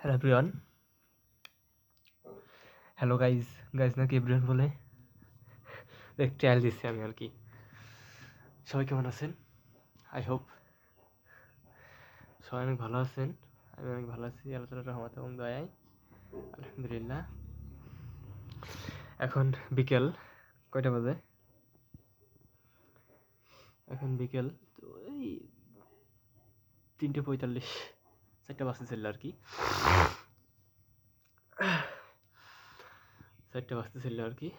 Hello everyone hello guys guys নাকি everyone বলে? এক ট্রায়াল দিচ্ছি আমি আর কি। সবাই কেমন আছেন? আই হোপ সবাই অনেক ভালো আছেন। আমি অনেক ভালো আছি। আল্লাহ তালার রহমত এবং দয়ায়। আলহামদুলিল্লাহ। এখন বিকেল কয়টা বাজে? এখন বিকেল এই তিনটে পঁয়তাল্লিশ। സെറ്റബാസിസെല്ലാവർക്കും സെറ്റബാസിസെല്ലാവർക്കും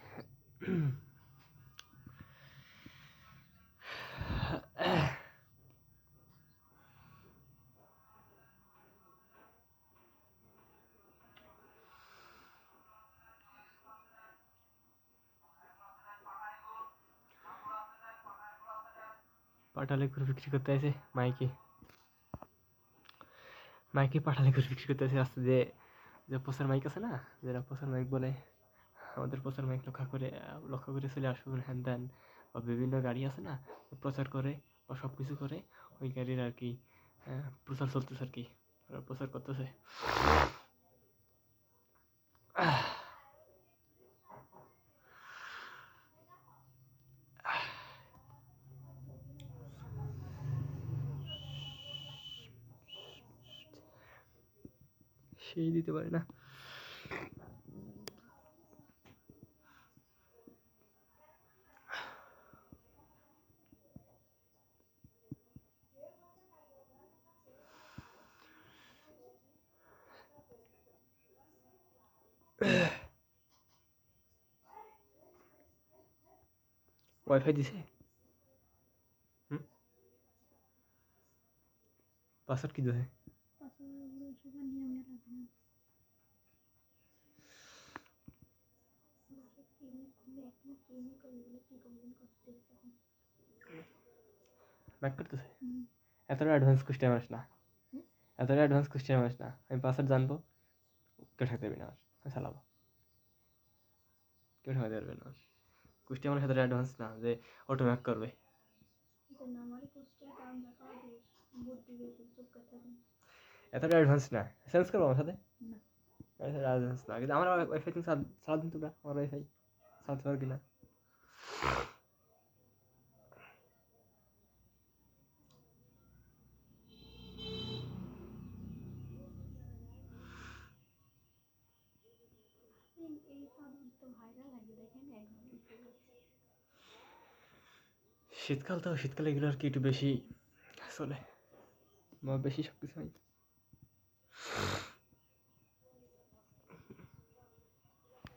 पाठा लेकर बिक्री करता है ऐसे माइके মাইকে পাঠালে করে বিক্রি করতে আছে যে যে প্রচার মাইক আছে না, যারা প্রচার মাইক বলে, আমাদের প্রচার মাইক লক্ষ্য করে লক্ষ্য করে চলে আসুন হ্যান ত্যান, বা বিভিন্ন গাড়ি আছে না, প্রচার করে বা সব কিছু করে, ওই গাড়ির আর কি প্রচার চলতেছে আর কি প্রচার করতেছে। সেই দিতে পারে না ওয়াইফাই দিছে হুম পাসওয়ার্ড কি ব্যাক করতেছে? এতটা অ্যাডভান্স কোশ্চেন আসে না। এতটা অ্যাডভান্স কোশ্চেন আসে না। আমি পাসওয়ার্ড জানব কেউ ঠাকতে পারবি না আমার। চালাবো। কেউ ঠাকাতে পারবে না কুষ্টি আমার এতটা অ্যাডভান্স না যে অটো ম্যাক করবে। এতটা অ্যাডভান্স না। সেন্স করব আমার সাথে? অ্যাডভান্স না। কিন্তু আমার ওয়াইফাই তুমি চালা দিন তোমরা আমার ওয়াইফাই চালাতে পারবি না শীতকাল তো, শীতকালে এগুলো আর কি একটু বেশি চলে। বা বেশি সব কিছু হয়